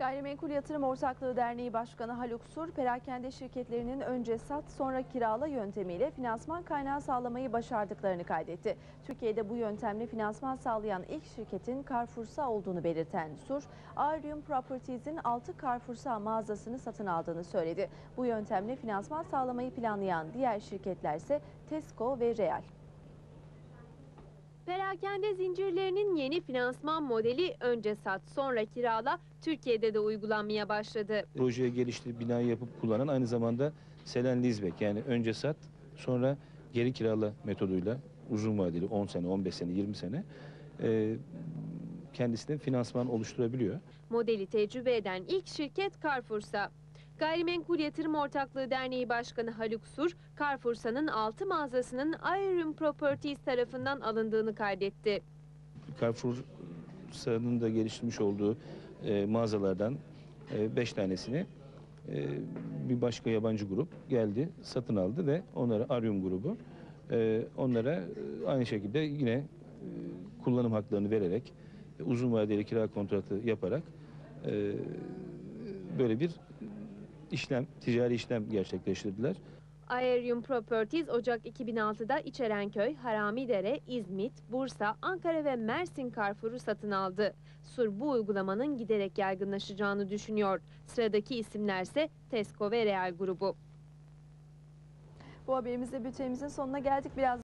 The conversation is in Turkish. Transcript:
Gayrimenkul Yatırım Ortaklığı Derneği Başkanı Haluk Sur, perakende şirketlerinin önce sat sonra kirala yöntemiyle finansman kaynağı sağlamayı başardıklarını kaydetti. Türkiye'de bu yöntemle finansman sağlayan ilk şirketin Carrefour'sa olduğunu belirten Sur, Arium Properties'in 6 Carrefour'sa mağazasını satın aldığını söyledi. Bu yöntemle finansman sağlamayı planlayan diğer şirketler ise Tesco ve Real. Perakende zincirlerinin yeni finansman modeli önce sat sonra kirala Türkiye'de de uygulanmaya başladı. projeye geliştirip binayı yapıp kullanan aynı zamanda Selen Lizbek yani önce sat sonra geri kirala metoduyla uzun vadeli 10 sene, 15 sene, 20 sene e, kendisine finansman oluşturabiliyor. Modeli tecrübe eden ilk şirket Carrefour'sa. Gayrimenkul Yatırım Ortaklığı Derneği Başkanı Haluk Sur, Carrefour'sa'nın 6 mağazasının Ayrum Properties tarafından alındığını kaydetti. Carrefour'un da geliştirmiş olduğu e, mağazalardan 5 tanesini e, bir başka yabancı grup geldi, satın aldı ve onlara Arium grubu e, onlara e, aynı şekilde yine e, kullanım haklarını vererek e, uzun vadeli kira kontratı yaparak e, böyle bir işlem, ticari işlem gerçekleştirdiler. Aerium Properties Ocak 2006'da İçerenköy, Haramidere, İzmit, Bursa, Ankara ve Mersin Carrefour'u satın aldı. Sur bu uygulamanın giderek yaygınlaşacağını düşünüyor. Sıradaki isimlerse Tesco ve Real grubu. Bu haberimizde bültenimizin sonuna geldik. Biraz